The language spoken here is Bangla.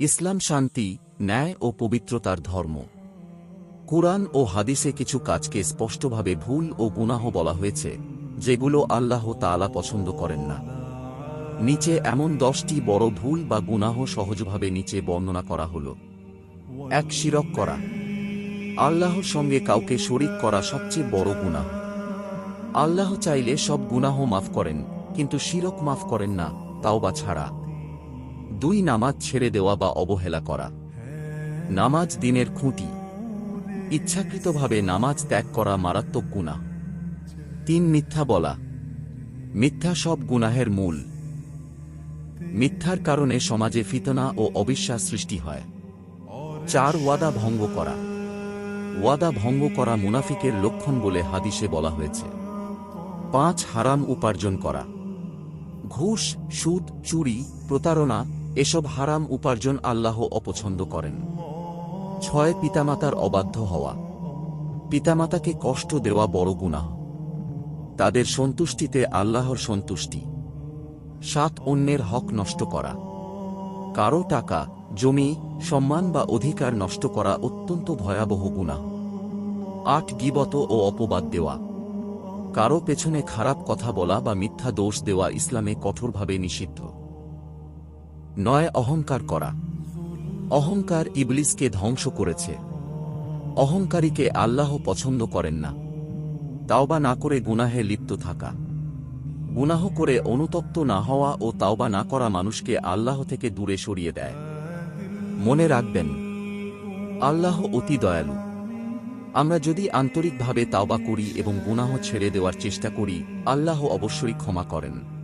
ইসলাম শান্তি, ন্যায় ও পবিত্রতার ধর্ম। কুরআন ও হাদিসে কিছু কাজকে স্পষ্টভাবে ভুল ও গুনাহ বলা হয়েছে, যেগুলো আল্লাহ তাআলা পছন্দ করেন না। নিচে এমন দশটি বড় ভুল বা গুনাহ সহজভাবে নিচে বর্ণনা করা হল। এক, শিরক করা। আল্লাহর সঙ্গে কাউকে শরিক করা সবচেয়ে বড় গুনাহ। আল্লাহ চাইলে সব গুনাহ মাফ করেন, কিন্তু শিরক মাফ করেন না তাও বা ছাড়া। দুই নামাজ ছেড়ে দেওয়া বা অবহেলা করা। নামাজ দিনের খুঁটি। ইচ্ছাকৃতভাবে নামাজ ত্যাগ করা মারাত্মক গুনাহ। তিন, মিথ্যা বলা। মিথ্যা সব গুনাহের মূল। মিথ্যার কারণে সমাজে ফিতনা ও অবিশ্বাস সৃষ্টি হয়। চার, ওয়াদা ভঙ্গ করা। ওয়াদা ভঙ্গ করা মুনাফিকের লক্ষণ বলে হাদিসে বলা হয়েছে। পাঁচ, হারাম উপার্জন করা। ঘুষ, সুদ, চুরি, প্রতারণা এসব হারাম উপার্জন আল্লাহ অপছন্দ করেন। ছয় পিতামাতার অবাধ্য হওয়া। পিতামাতাকে কষ্ট দেওয়া বড় গুনাহ। তাদের সন্তুষ্টিতে আল্লাহর সন্তুষ্টি। সাত অন্যের হক নষ্ট করা। কারও টাকা, জমি, সম্মান বা অধিকার নষ্ট করা অত্যন্ত ভয়াবহ গুনাহ। আট গিবত ও অপবাদ দেওয়া। কারও পেছনে খারাপ কথা বলা বা মিথ্যা দোষ দেওয়া ইসলামে কঠোরভাবে নিষিদ্ধ। নয় অহংকার করা। অহংকার ইবলিসকে ধ্বংস করেছে। অহংকারীকে আল্লাহ পছন্দ করেন না। তাওবা না করে গুনাহে লিপ্ত থাকা। গুনাহ করে অনুতপ্ত না হওয়া ও তাওবা না করা মানুষকে আল্লাহ থেকে দূরে সরিয়ে দেয়। মনে রাখবেন, আল্লাহ অতি দয়ালু। আমরা যদি আন্তরিকভাবে তাওবা করি এবং গুনাহ ছেড়ে দেওয়ার চেষ্টা করি, আল্লাহ অবশ্যই ক্ষমা করেন।